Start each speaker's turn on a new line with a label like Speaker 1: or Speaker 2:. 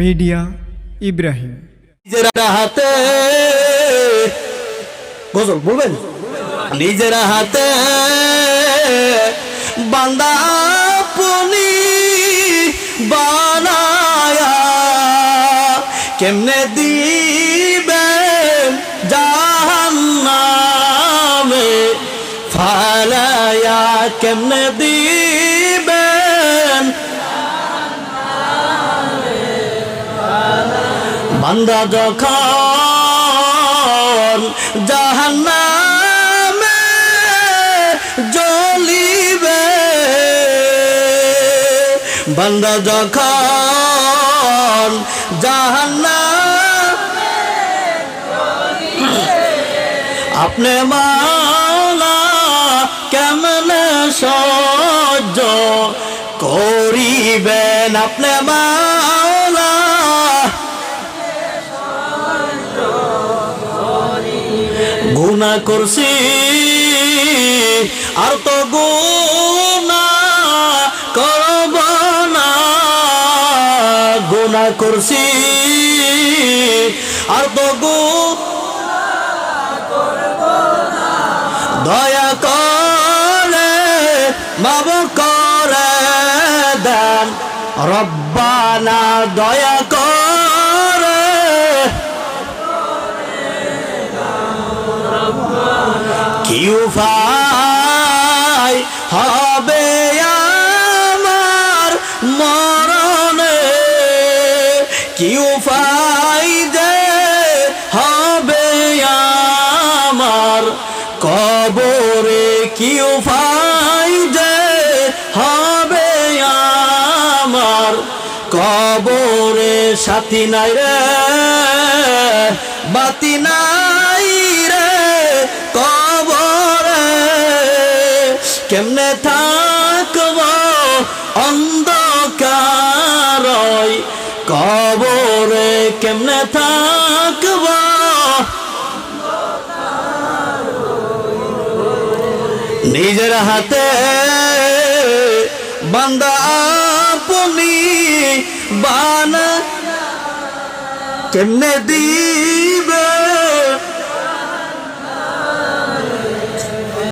Speaker 1: Media Ibrahim.
Speaker 2: নিজের হাতে গজল, বলবেন? নিজের হাতে বান্দা আপনি বানায়া কেমনে দিবেন জাহান্নামে? ফালায়া কেমনে দিবেন বান্দা যখন জাহান্নামে জ্বলিবে বান্দা যখন জাহান্নাম আপনি মাওলা কেমনে সহ্য করিবেন? আপনি মাওলা গুণা করছি। আর তো গুণা করব না। গুণা করছি। আর তো গু দয়া করে বাব করে দেন। রব্বানা দয়া করে কি উপায় হবে আমার মরণে। কি উপায় যে হবে আমার কবরে। কি উপায় যে হবে আমার কবরে। সাথী নাই রে, বাতি নাই। কেমনে থাকব? অন্ধকার কবরে কেমনে থাকব? নিজের হাতে বান্দা আপনি বানা কেমনে দিবেন